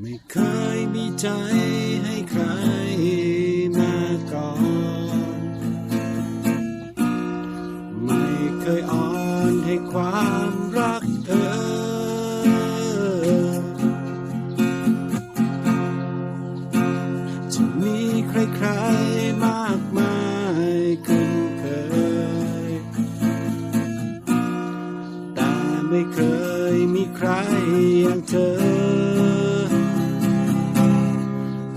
ไม่เคยมีใจให้ใครมาก่อน ไม่เคยอ่อนให้ความรักเธอ จะมีใครๆมากมายคุ้นเคย แต่ไม่เคยมีใครอย่างเธอ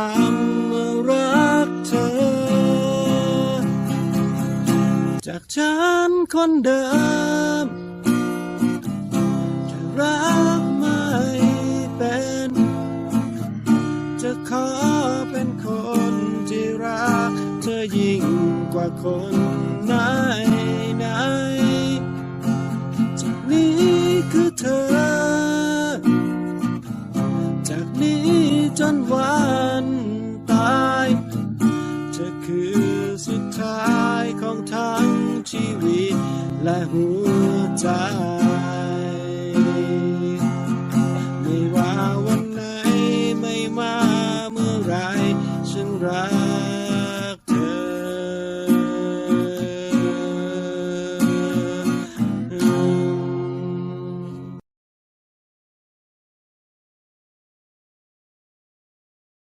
ำว่ารักเธอ จากฉันคนเดิมจะรักไม่เป็น จะขอเป็นคนที่รัก เธอยิ่งกว่าคนไหนไหนจากนี้คือเธอ จากนี้จนวัน ทั้งชีวิตและหัวใจ